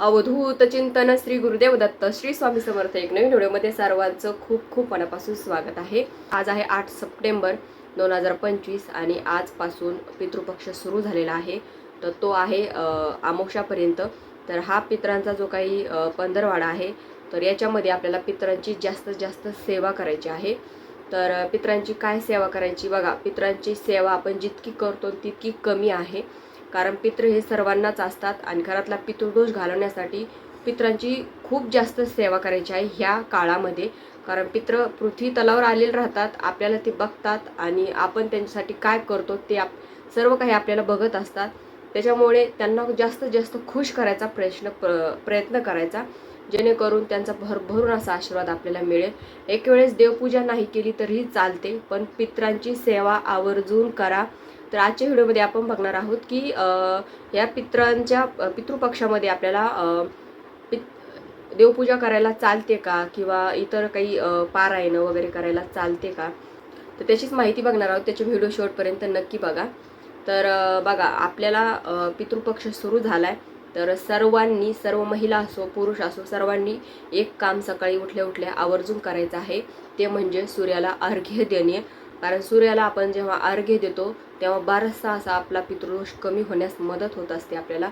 अवधूत चिंतन श्री गुरुदेव दत्त श्री स्वामी समर्थ एक नवीन व्हिडिओमध्ये सर्वांचं खूप खूप मनापासून स्वागत आहे. आज आहे आठ सप्टेंबर दोन हजार पंचवीस आणि आजपासून पितृपक्ष सुरू झालेला आहे. तर तो आहे आमोक्षापर्यंत. तर हा पितरांचा जो काही पंधरवाडा आहे तर याच्यामध्ये आपल्याला पित्रांची जास्तीत जास्त सेवा करायची आहे. तर पित्रांची पितरांची काय सेवा करायची? बघा पितरांची सेवा आपण जितकी करतो तितकी कमी आहे. कारण पितृ हे सर्वांनाच असतात आणि घरातला पितृदोष घालवण्यासाठी पित्रांची खूप जास्त सेवा करायची आहे ह्या काळामध्ये. कारण पित्र पृथ्वी तलावर आलेले राहतात आपल्याला ते बघतात आणि आपण त्यांच्यासाठी काय करतो ते आप सर्व काही आपल्याला बघत असतात. त्याच्यामुळे त्यांना जास्तीत जास्त खुश करायचा प्रश्न प्र प्रयत्न करायचा. जेणेकरून त्यांचा भरभरून असा आशीर्वाद आपल्याला मिळेल. एक वेळेस देवपूजा नाही केली तरीही चालते पण पित्रांची सेवा आवर्जून करा. तर आजच्या व्हिडिओमध्ये आपण बघणार आहोत की या पित्रांच्या पितृपक्षामध्ये आपल्याला पित देवपूजा करायला चालते का? किंवा इतर काही पारायणं वगैरे करायला चालते का? तर त्याचीच माहिती बघणार आहोत. त्याचे व्हिडिओ शेवटपर्यंत नक्की बघा. तर बघा आपल्याला पितृपक्ष सुरू झाला आहे तर सर्वांनी सर्व महिला असो पुरुष असो सर्वांनी एक काम सकाळी उठल्या उठल्या आवर्जून करायचं आहे. ते म्हणजे सूर्याला अर्घ्य देणे. कारण सूर्याला आपण जेव्हा अर्घ्य देतो तेव्हा बारसा असा आपला पितृदोष कमी होण्यास मदत होत असते आपल्याला.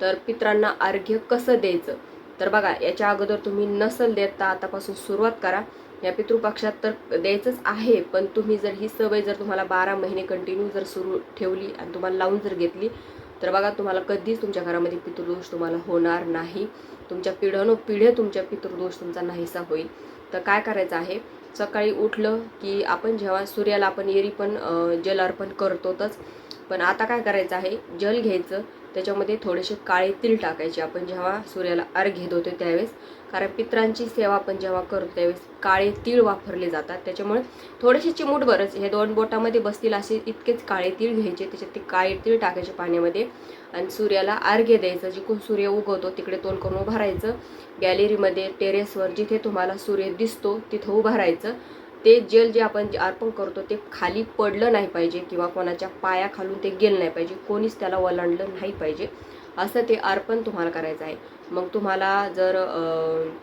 तर पित्रांना अर्घ्य कसं द्यायचं? तर बघा याच्या अगोदर तुम्ही नसल देत तर आतापासून सुरुवात करा. या पितृपक्षात तर द्यायचंच आहे पण तुम्ही जर ही सवय जर तुम्हाला बारा महिने कंटिन्यू जर सुरू ठेवली आणि तुम्हाला लावून जर घेतली तर बघा तुम्हाला कधीच तुमच्या घरामध्ये पितृदोष तुम्हाला होणार नाही. तुमच्या पिढ्यानोपिढ्या तुमच्या पितृदोष तुमचा नाहीसा होईल. तर काय करायचं आहे? सकाळी उठलं की आपण जेव्हा सूर्याला आपण एरी पण जल अर्पण करतोच पण आता काय करायचं आहे? जल घ्यायचं. त्याच्यामध्ये थोडेसे काळे तीळ टाकायचे. आपण जेव्हा सूर्याला अर्घ्य देतो त्यावेळेस. कारण पित्रांची सेवा आपण जेव्हा करतो त्यावेळेस काळे तीळ वापरले जातात. त्याच्यामुळे थोडेसे चिमूटभरच हे दोन बोटामध्ये बसतील असे इतकेच काळे तीळ घ्यायचे. त्याच्यात ते काळे तीळ टाकायचे पाण्यामध्ये. आणि सूर्याला अर्घ्य द्यायचं. जिकडून सूर्य उगवतो तिकडे तोंड करून उभारायचं. गॅलरीमध्ये टेरेसवर जिथे तुम्हाला सूर्य दिसतो तिथं उभं राहायचं ते जल जे आपण जे अर्पण करतो ते खाली पडलं नाही पाहिजे किंवा कोणाच्या पाया खालून ते गेलं नाही पाहिजे कोणीच त्याला वलांडलं नाही पाहिजे. असं ते अर्पण तुम्हाला करायचं आहे. मग तुम्हाला जर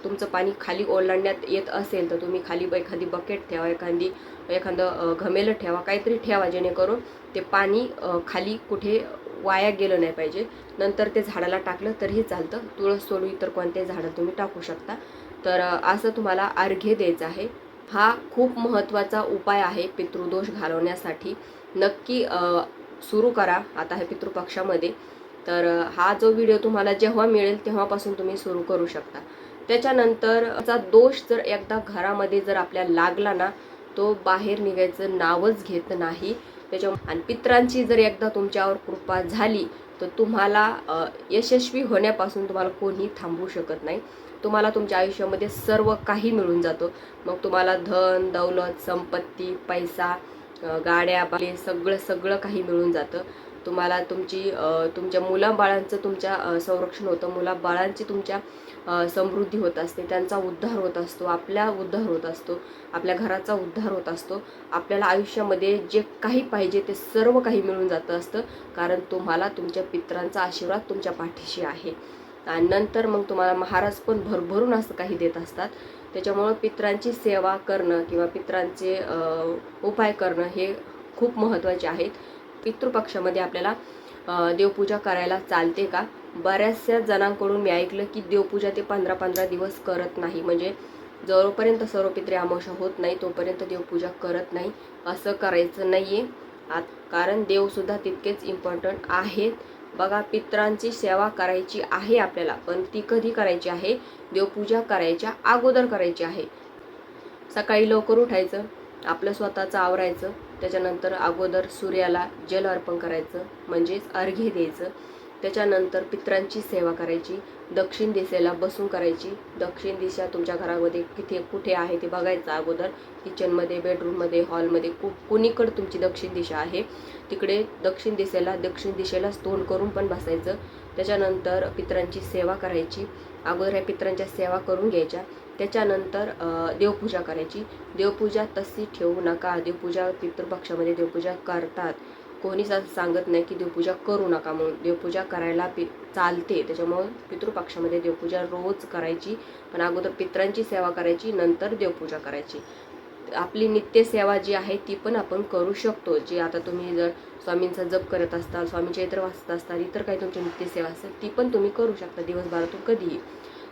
तुमचं पाणी खाली ओलांडण्यात येत असेल तर तुम्ही खाली एखादी बकेट ठेवा एखादी एखादं घमेलं ठेवा काहीतरी ठेवा जेणेकरून ते पाणी खाली कुठे वाया गेलं नाही पाहिजे. नंतर ते झाडाला टाकलं तरीही चालतं. तुळस सोडू इतर कोणत्याही झाडं तुम्ही टाकू शकता. तर असं तुम्हाला अर्घ्य द्यायचं आहे. हा खूप महत्त्वाचा उपाय आहे पितृदोष घालवण्यासाठी. नक्की सुरू करा आता हे पितृपक्षामध्ये. तर हा जो व्हिडिओ तुम्हाला जेव्हा मिळेल तेव्हापासून तुम्ही सुरू करू शकता. त्याच्यानंतरचा दोष जर एकदा घरामध्ये जर आपल्याला लागला ना तो बाहेर निघायचं नावच घेत नाही. त्याच्या आणि पित्रांची जर एकदा तुमच्यावर कृपा झाली तर तुम्हाला यशस्वी होण्यापासून तुम्हाला कोणी थांबवू शकत नाही. तुम्हाला तुमच्या आयुष्यामध्ये सर्व काही मिळून जातं. मग तुम्हाला धन दौलत संपत्ती पैसा गाड्या बाले सगळं सगळं काही मिळून जातं. तुम्हाला तुमची तुमच्या मुलाबाळांचं तुमच्या संरक्षण होतं. मुलाबाळांची तुमच्या समृद्धी होत असते. त्यांचा उद्धार होत असतो. आपला उद्धार होत असतो. आपल्या घराचा उद्धार होत असतो. आपल्याला आयुष्यामध्ये जे काही पाहिजे ते सर्व काही मिळून जातं असतं. कारण तुम्हाला तुमच्या पित्रांचा आशीर्वाद तुमच्या पाठीशी आहे. आणि नंतर मग तुम्हाला महाराज पण भरभरून असं काही देत असतात. त्याच्यामुळं पित्रांची सेवा करणं किंवा पित्रांचे उपाय करणं हे खूप महत्त्वाचे आहेत. पितृपक्षामध्ये आपल्याला देवपूजा करायला चालते का? बऱ्याचशा जणांकडून मी ऐकलं की देवपूजा ते पंधरा पंधरा दिवस करत नाही. म्हणजे जोपर्यंत सर्व पित्रे अमावश्या होत नाही तोपर्यंत देवपूजा करत नाही. असं करायचं नाही आहे आत कारण देवसुद्धा तितकेच इम्पॉर्टंट आहेत. बघा पित्रांची सेवा करायची आहे आपल्याला पण ती कधी करायची आहे? देवपूजा करायच्या अगोदर करायची आहे. सकाळी लवकर उठायचं आपलं स्वतःचं आवरायचं त्याच्यानंतर अगोदर सूर्याला जल अर्पण करायचं म्हणजेच अर्घ्य द्यायचं. त्याच्यानंतर पित्रांची सेवा करायची दक्षिण दिशेला बसून करायची. दक्षिण दिशा तुमच्या घरामध्ये किथे कुठे आहे ते बघायचं अगोदर. किचनमध्ये बेडरूममध्ये हॉलमध्ये कु कुणीकडं तुमची दक्षिण दिशा आहे. तिकडे दक्षिण दिशेला दक्षिण दिशेलाच तोंड करून पण बसायचं. त्याच्यानंतर पित्रांची सेवा करायची. अगोदर ह्या पित्रांच्या सेवा करून घ्यायच्या. त्याच्यानंतर देवपूजा करायची. देवपूजा तशी ठेवू नका. देवपूजा पितृपक्षामध्ये देवपूजा करतात. कोणीच असं सांगत नाही की देवपूजा करू नका म्हणून. देवपूजा करायला पि चालते. त्याच्यामुळं पितृपक्षामध्ये देवपूजा रोज करायची. पण अगोदर पित्रांची सेवा करायची नंतर देवपूजा करायची. आपली नित्यसेवा जी आहे ती पण आपण करू शकतो. जी आता तुम्ही जर स्वामींचा जप करत असताल स्वामी चैत्र वाचत असताल इतर काही तुमची नित्यसेवा असेल ती पण तुम्ही करू शकता दिवसभरातून कधीही.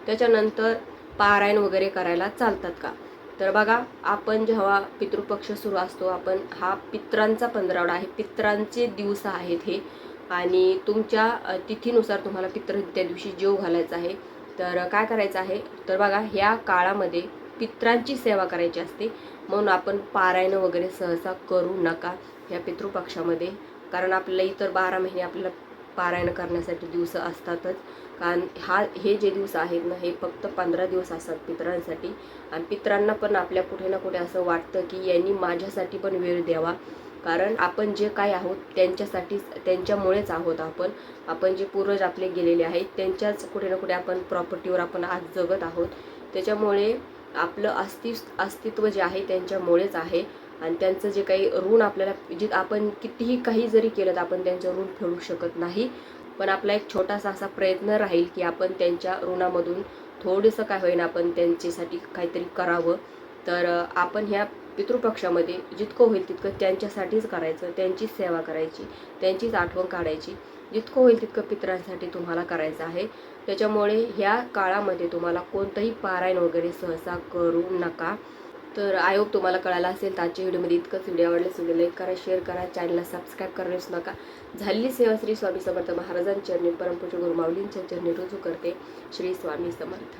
त्याच्यानंतर पारायण वगैरे करायला चालतात का? तर बघा आपण जेव्हा पितृपक्ष सुरू असतो आपण हा पित्रांचा पंधरावडा आहे. पित्रांचे दिवस आहेत हे. आणि तुमच्या तिथीनुसार तुम्हाला पित्र त्या दिवशी जेव घालायचा आहे. तर काय करायचं आहे? तर बघा ह्या काळामध्ये पित्रांची सेवा करायची असते. म्हणून आपण पारायण वगैरे सहसा करू नका ह्या पितृपक्षामध्ये. कारण आपल्याला इतर बारा महिने आपल्याला पारायण करण्यासाठी दिवस असतातच. कारण हा हे जे दिवस आहेत ना हे फक्त पंधरा दिवस असतात पितरांसाठी. आणि पितरांना पण आपल्या कुठे ना कुठे असं वाटतं की यांनी माझ्यासाठी पण वेळ द्यावा. कारण आपण जे काय आहोत त्यांच्यासाठीच त्यांच्यामुळेच आहोत आपण. आपण जे पूर्वज आपले गेलेले आहेत त्यांच्याच कुठे ना कुठे आपण प्रॉपर्टीवर आपण आज जगत आहोत. त्याच्यामुळे आपलं अस्तित्व अस्तित्व जे आहे त्यांच्यामुळेच आहे. आणि त्यांचं जे काही ऋण आपल्याला जे आपण कितीही काही जरी केलं तर आपण त्यांचं ऋण फेडू शकत नाही. पण आपला एक छोटासा असा प्रयत्न राहील की आपण त्यांच्या ऋणामधून थोडंसं काय होईना आपण त्यांच्यासाठी काहीतरी करावं. तर आपण ह्या पितृपक्षामध्ये जितकं होईल तितकं त्यांच्यासाठीच करायचं त्यांचीच सेवा करायची त्यांचीच आठवण काढायची. जितकं होईल तितकं पितरांसाठी तुम्हाला करायचं आहे. त्याच्यामुळे ह्या काळामध्ये तुम्हाला कोणतंही पारायण वगैरे सहसा करू नका. तर आय होप तुम्हाला कळालं असेल तर आजच्या व्हिडिओमध्ये इतकंच. व्हिडिओ आवडल्यास व्हिडिओ लाईक करा शेअर करा चॅनलला सबस्क्राईब करायच नका. झालेली सेवा श्री स्वामी समर्थ महाराजांच्या चरणी परमपूज्य गुरुमाऊलींच्या चरणी रुजू करते. श्री स्वामी समर्थ.